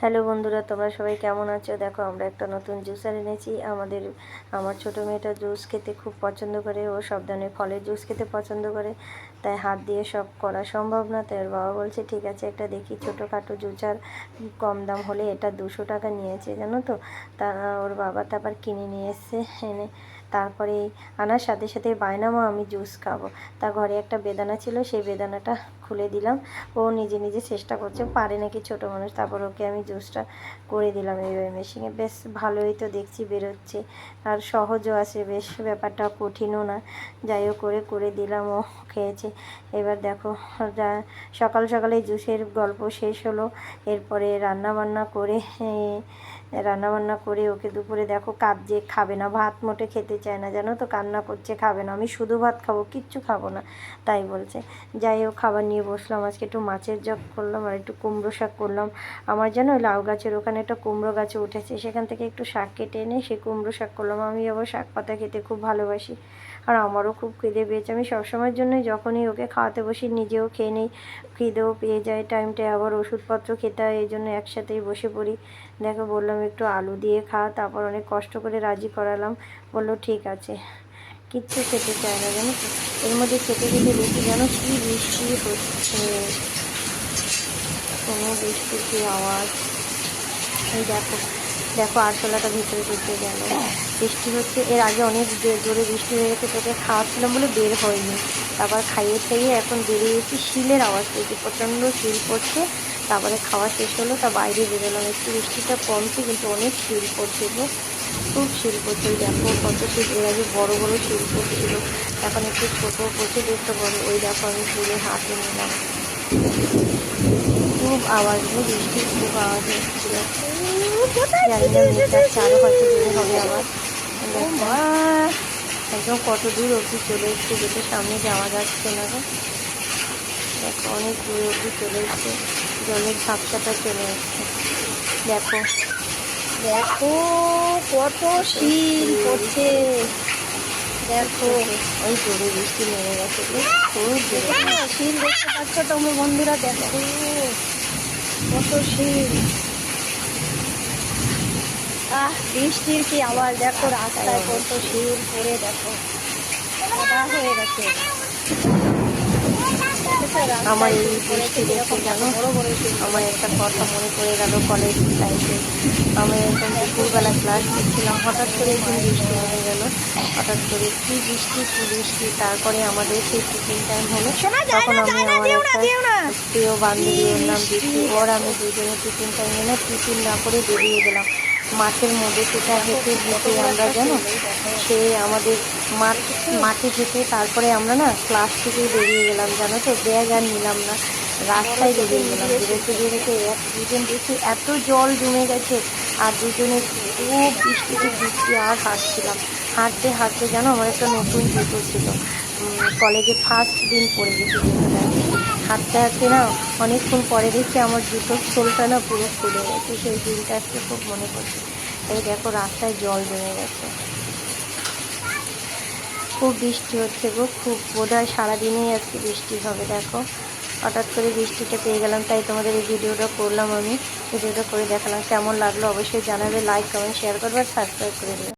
Hello বন্ধুরা, তোমরা সবাই কেমন আছো? দেখো, আমরা একটা নতুন জুসার এনেছি। আমাদের, আমার ছোটো মেয়েটা জুস খেতে খুব পছন্দ করে, ও সব ধরনের ফলের জুস খেতে পছন্দ করে। তাই হাত দিয়ে সব করা সম্ভব না, তাই ওর বাবা বলছে, ঠিক আছে, একটা দেখি ছোটোখাটো জুসার কম দাম হলে এটা দুশো টাকা নিয়েছে, জানো তো? তা ওর বাবা তারপর কিনে নিয়ে এসছে, এনে তারপরে আনার সাথে সাথে বায়নামা আমি জুস খাব। তা ঘরে একটা বেদানা ছিল, সেই বেদানাটা খুলে দিলাম। ও নিজে নিজে চেষ্টা করছে, পারে নাকি ছোট মানুষ। তারপর ওকে আমি জুসটা করে দিলাম এইভাবে মেশিনে বেশ ভালোই তো দেখছি বেরোচ্ছে। আর সহজও আছে, বেশ ব্যাপারটা কঠিনও না। যাই হোক, করে করে দিলাম, ও খেয়েছে। এবার দেখো, যা সকাল সকালে জুসের গল্প শেষ হলো। এরপরে রান্না বান্না করে রান্নাবান্না করে ওকে দুপুরে দেখো কাঁদছে, খাবে না। ভাত মোটে খেতে চায় না, জানো তো? কান্না করছে, খাবে না। আমি শুধু ভাত খাব, কিচ্ছু খাব না, তাই বলছে। যাই হোক, খাবার নিয়ে বসলাম, আজকে একটু মাছের জগ করলাম আর একটু কুমড়ো শাক করলাম। আমার যেন ওই লাউ গাছের ওখানে একটা কুমড়ো গাছে উঠেছে, সেখান থেকে একটু শাক কেটে এনে সে কুমড়ো শাক করলাম। আমি আবার শাক পাতা খেতে খুব ভালোবাসি আর আমারও খুব খিদে পেয়েছে। আমি সবসময়ের জন্যই যখনই ওকে খাওয়াতে বসি নিজেও খেয়ে নিই, খিদেও পেয়ে যায়। টাইমটায় আবার ওষুধপত্র খেতে হয়, এই জন্য একসাথেই বসে পড়ি। দেখো, বললাম একটু আলু দিয়ে খা, তারপর অনেক কষ্ট করে রাজি করালাম। বলল, ঠিক আছে। কিচ্ছু খেতে চায় না, জানো এর মধ্যে খেতে খেতে দেখি যেন কি বৃষ্টি হচ্ছে। কোনো বৃষ্টির কি আওয়াজ? এই দেখো দেখো আরশোলাটা ভিতরে ঢুকে গেল। বৃষ্টি হচ্ছে, এর আগে অনেক জোরে বৃষ্টি হয়ে গেছে, তোকে খাওয়াচ্ছিলাম বলে বের হয়নি। তারপর খাইয়ে খাইয়ে এখন বেরিয়েছি, শিলের আওয়াজ পেয়েছি, প্রচণ্ড শিল পড়ছে। তারপরে খাওয়া শেষ হলো, তা বাইরে বেরোলাম। একটু বৃষ্টিটা কমছে, কিন্তু অনেক শিল পড়ছে খুব শিল্প পড়ছে দেখো কত শিল্প এর আগে বড়ো বড়ো শিল পড়ছিল এখন একটু ছোটো পড়ছে দেখতে বড় ওই দেখো আমি ফুলে হাতে নিলাম। খুব আওয়াজ বৃষ্টির খুব আওয়াজ হচ্ছিল। জানি না চারও হয়তো দূরে হবে আবার। একদম কত দূর অবধি চলে এসছে যেতে সামনে যাওয়া যাচ্ছে না দেখো অনেক দূর অবধি চলে এসছে। জলের ঝাপসাটা চলে এসছে দেখো। দেখো কত শিল পড়ছে। দেখো ওই জোরে বৃষ্টি নেমে গেছে। শিল দেখতে পাচ্ছ তোমরা বন্ধুরা? দেখো, কত শিল। আহ, বৃষ্টির কি আওয়াজ? দেখো, রাস্তায় কত শিল পড়ে, দেখো। হয়ে গেছে। আমার এই বৃষ্টি দেখে জানো আমার একটা কথা মনে পড়ে গেল কলেজ লাইফে আমি একদম দুপুরবেলা ক্লাস করছিলাম হঠাৎ করে একদিন বৃষ্টি হয়ে গেল। হঠাৎ করে কি বৃষ্টি কি বৃষ্টি তারপরে আমাদের সেই টিফিন টাইম হলো। তখন আমি আমার একটা প্রিয় বান্ধবী ওর নাম দিচ্ছি ওর আমি দুজনে টিফিন টাইমে না টিফিন না করে বেরিয়ে গেলাম। মাঠের মধ্যে সেটা হেঁটে হেঁটে আমরা জানো সে আমাদের মাঠ, মাঠে হেঁটে তারপরে আমরা না ক্লাস থেকে বেরিয়ে গেলাম, জানো তো? ব্যাগ আর নিলাম না, রাস্তায় বেরিয়ে গেলাম। বেরোতে বেরোতে এক দুজন দেখি এত জল জমে গেছে, আর দুজনে খুব বৃষ্টিতে বৃষ্টি, আর হাঁটছিলাম। হাঁটতে হাঁটতে জানো আমার একটা নতুন জুতো ছিল। কলেজে ফার্স্ট দিন পরে গেছি। হাঁটতে না, অনেকক্ষণ পরে দেখছি আমার জুতোর সোলটা না পুরো খুলে গেছে, সেই দিনটা আজকে খুব মনে পড়ছে। এই দেখো, রাস্তায় জল জমে গেছে। খুব বৃষ্টি হচ্ছে গো, খুব বোধ হয় সারাদিনেই আজকে বৃষ্টি হবে, দেখো। হঠাৎ করে বৃষ্টিটা পেয়ে গেলাম, তাই তোমাদের এই ভিডিওটা করলাম আমি। ভিডিওটা করে দেখালাম, কেমন লাগল অবশ্যই জানাবে লাইক কমেন্ট শেয়ার করবে আর সাবস্ক্রাইব করে দেবে।